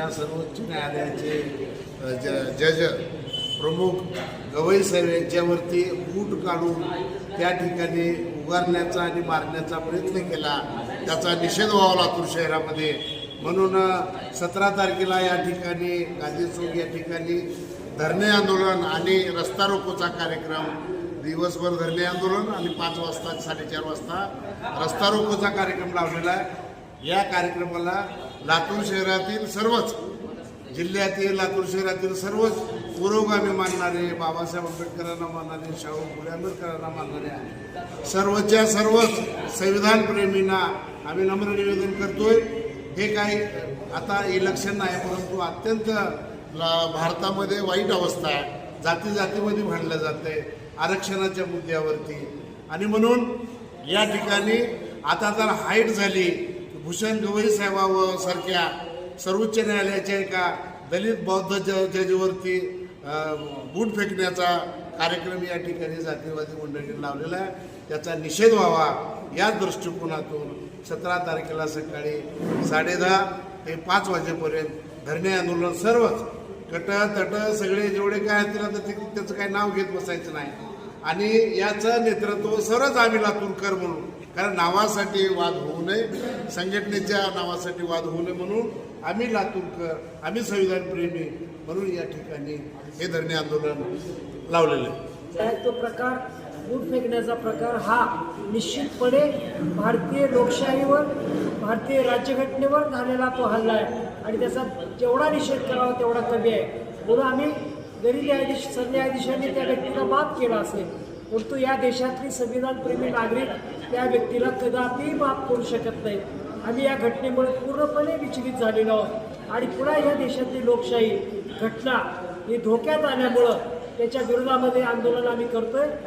या सर्वोच्च न्यायालयाचे ज- जज प्रमुख गवई साहेब यांच्यावरती बूट काढून त्या ठिकाणी उगारण्याचा आणि मारण्याचा प्रयत्न केला. त्याचा निषेध व्हावा लातूर शहरामध्ये. म्हणून सतरा तारखेला या ठिकाणी गांधी चौक या ठिकाणी धरणे आंदोलन आणि रस्ता रोकोचा कार्यक्रम दिवसभर धरणे आंदोलन आणि पाच वाजता साडेचार वाजता रस्ता रोकोचा कार्यक्रम लावलेला आहे. या कार्यक्रमाला लातूर शहरातील सर्वच जिल्ह्यातील लातूर शहरातील सर्वच पुरोगामी मानणारे बाबासाहेब आंबेडकरांना मानणारे शाहू फुले आंबेडकरांना मानणारे सर्वच्या सर्वच संविधान प्रेमींना आम्ही नम्र निवेदन करतोय. हे काही आता इलेक्शन नाही परंतु अत्यंत भारतामध्ये वाईट अवस्था आहे. जाती जातीमध्ये भांडलं जाते आरक्षणाच्या मुद्द्यावरती. आणि म्हणून या ठिकाणी आता जर हाईट झाली भूषण गवई साहेबाव सारख्या सर्वोच्च न्यायालयाच्या एका दलित बौद्ध ज जजवरती बूट फेकण्याचा कार्यक्रम या ठिकाणी जातीवादी मंडळीने लावलेला आहे. त्याचा निषेध व्हावा या दृष्टिकोनातून सतरा तारखेला सकाळी साडेदहा ते पाच वाजेपर्यंत धरणे आंदोलन सर्वच कट तट सगळे जेवढे काय असतील आता ते त्याचं काही नाव घेत बसायचं नाही. आणि याचं नेतृत्व सरच आम्ही लातूरकर म्हणून. कारण नावासाठी वाद होऊ नये संघटनेच्या नावासाठी वाद होऊ नये म्हणून आम्ही लातूरकर आम्ही संविधान प्रेमी म्हणून या ठिकाणी हे धरणे आंदोलन लावलेलं आहे. आहे. तो प्रकार बूट फेकण्याचा प्रकार हा निश्चितपणे भारतीय लोकशाहीवर भारतीय राज्यघटनेवर झालेला तो हल्ला आहे. आणि त्याचा जेवढा निषेध करावा तेवढा कमी आहे. म्हणून आम्ही जरी न्यायाधीश सरन्यायाधीशांनी त्या व्यक्तीला माफ केला असेल परंतु या देशातली संविधानप्रेमी नागरिक त्या व्यक्तीला कदापि माफ करू शकत नाही. आम्ही या घटनेमुळे पूर्णपणे विचलित झालेलो आहोत. आणि पुन्हा या देशातली लोकशाही घटना ही धोक्यात आल्यामुळं त्याच्या विरोधामध्ये आंदोलन आम्ही करतोय.